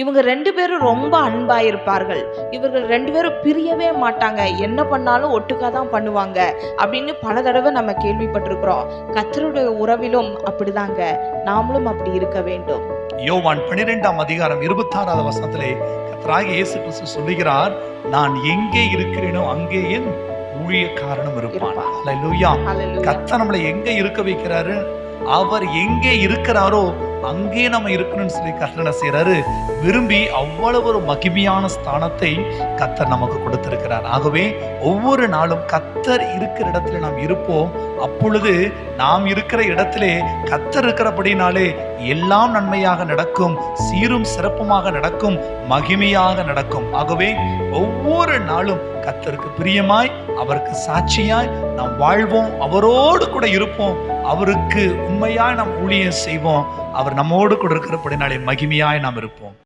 இவங்க ரெண்டு பேரும் ரொம்ப அன்பா இருப்பார்கள் இவர்கள் ரெண்டு பேரும் பிரியவே மாட்டாங்க. என்ன பண்ணாலும் ஒட்டுக்கா தான் பண்ணுவாங்க. அப்படின்னு பல தடவை நம்ம கேள்விப்பட்டிருக்கிறோம். கத்தருடைய உறவிலும் அப்படிதாங்க. நாமளும் அப்படி இருக்க வேண்டும். யோவான் பன்னிரெண்டாம் அதிகாரம் இருபத்தாறாவது வசனத்திலே கர்த்தராகிய இயேசு கிறிஸ்து சொல்லுகிறார் நான் எங்கே இருக்கிறேனோ அங்கே என் ஊழியக்காரனும் இருப்பான். கர்த்தர் நம்மளை எங்க இருக்க வைக்கிறாரு? அவர் எங்கே இருக்கிறாரோ அங்கே நம்ம இருக்கணும்னு சொல்லி கர்த்தனை செய்கிறாரு விரும்பி அவ்வளவு ஒரு மகிமையான ஸ்தானத்தை கத்தர் நமக்கு கொடுத்திருக்கிறார். ஆகவே ஒவ்வொரு நாளும் கத்தர் இருக்கிற இடத்துல நாம் இருப்போம். அப்பொழுது நாம் இருக்கிற இடத்திலே கத்தர் இருக்கிறபடினாலே எல்லாம் நன்மையாக நடக்கும் சீரும் சிறப்புமாக நடக்கும் மகிமையாக நடக்கும். ஆகவே ஒவ்வொரு நாளும் கத்தருக்கு பிரியமாய் அவருக்கு சாட்சியாய் நாம் வாழ்வோம் அவரோடு கூட இருப்போம். அவருக்கு உண்மையாய் நாம் ஊழியம் செய்வோம். அவர் நம்மோடு கூட இருக்கிறபடினாலே மகிமையாய் நாம் இருப்போம்.